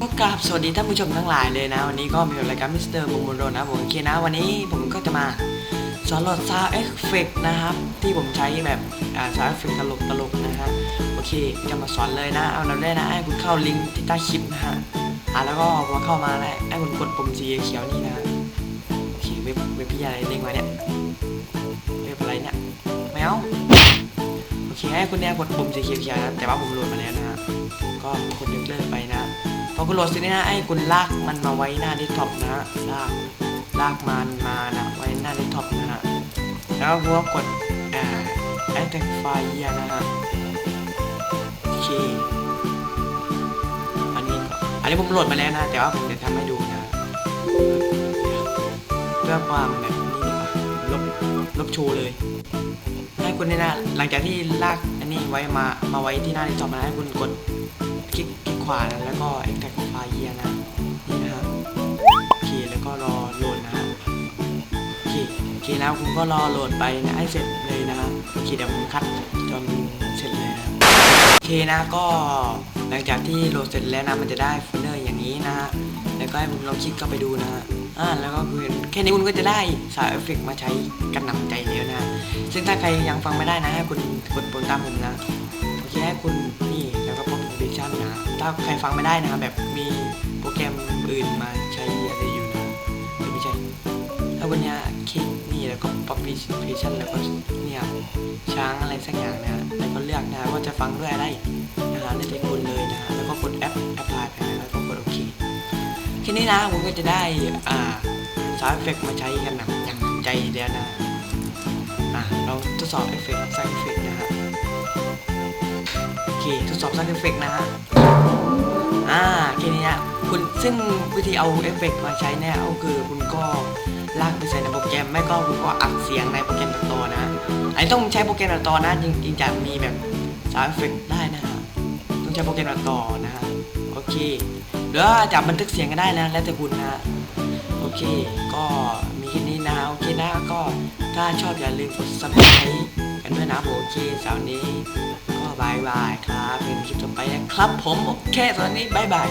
ก็กราบสวัสดีท่านผู้ชมทั้งหลายเลยนะ วันนี้ก็มีรายการมิสเตอร์บุมบุโรนะผมโอเคนะ วันนี้ผมก็จะมาสอนโหลดซาวเอฟเฟกนะครับ ที่ผมใช้แบบซาวเอฟเฟกตลกตลกนะฮะโอเคจะมาสอนเลยนะ เอาเราได้นะ ให้คุณเข้าลิงก์ที่ใต้คลิปนะฮะอ่าแล้วก็พอเข้ามาแล้วให้คุณกดปุ่มสีเขียวนี่นะโอเคเว็บเว็บพี่อะไรเด้งมาเนี่ยเว็บอะไรเนี่ยแมว โอเคให้คุณเนี่ยกดปุ่มสีเขียวๆนะแต่ว่าผมโหลดมาแล้วนะฮะก็กดยกเลิกไปนะพอคุณโหลดเสร็จนะไอ้คุณลากมันมาไว้หน้าเดสก์ท็อปนะฮะลากลากมันมานะไว้หน้าเดสก์ท็อปนะฮะแล้วพวกกดอ่าไอ้แท็กไฟล์นะฮะโอเคอันนี้ก็อันนี้ผมโหลดมาแล้วนะ แต่ว่าผมจะทำให้ดูนะเพื่อความแบบนี้ดีกว่าลบลบโชว์เลย ให้คุณเนี่ยนะหลังจากที่ลากอันนี้ไว้มามาไว้ที่หน้าเดสก์ท็อปนะให้คุณกดคลิกคลิกขวานะแล้วก็ extract file เยียนะนี่นะครับโอเคแล้วก็รอโหลดนะฮะโอเคโอเคแล้วคุณก็รอโหลดไปนะให้เสร็จเลยนะฮะโอเคเดี๋ยวผมคัดจนเสร็จเลยนะโอเคนะก็หลังจากที่โหลดเสร็จแล้วนะมันจะได้โฟลเดอร์อย่างนี้นะฮะ แล้วก็ให้คุณลองคลิกเข้าไปดูนะฮะอ่าแล้วก็คือแค่นี้คุณก็จะได้สายเอฟเฟกต์มาใช้กันหนำใจแล้วนะซึ่งถ้าใครยังฟังไม่ได้นะให้คุณกดปุ่มตามผมนะโอเคให้คุณนี่แล้วก็ปรแกรมดิชั่นนะถ้าใครฟังไม่ได้นะแบบมีโปรแกรมอื่นมาใช้อะไรอยู่นะไม่ใช่ถ้าวันเนี้ยคลิกนี่แล้วก็ publication แล้วก็เนี่ยช้างอะไรสักอย่างนะแล้วก็เลือกนะว่าจะฟังด้วยอะไร แค่นี้นะคุณก็จะได้อ่าซาวเอฟเฟกมาใช้กันหนังอย่างใจแล้วนะอะเราทดสอบเอฟเฟกต์ซาวเอฟเฟกนะฮะโอเคทดสอบซักเอฟเฟกนะฮะอ่าแค่นี้นะคุณซึ่งวิธีเอาเอฟเฟกมาใช้เนี่ยก็คือคุณก็ลากไปใส่ในโปรแกรมไม่ก็คุณก็อัดเสียงในโปรแกรมตัดต่อนะอันนี้ต้องใช้โปรแกรมตัดต่อนะจริงๆจะมีแบบซาวเอฟเฟกได้นะฮะต้องใช้โปรแกรมตัดต่อนะฮะโอเค เดี๋ยวจับบันทึกเสียงก็ได้นะ แล้วแต่คุณนะ โอเค ก็มีแค่นี้นะ โอเคนะ ก็ถ้าชอบอย่าลืมกด subscribe กันด้วยนะโอเคสาวนี้ ก็บายบายครับเป็นคลิปต่อไปนะครับผม โอเคสวัสดีบายบาย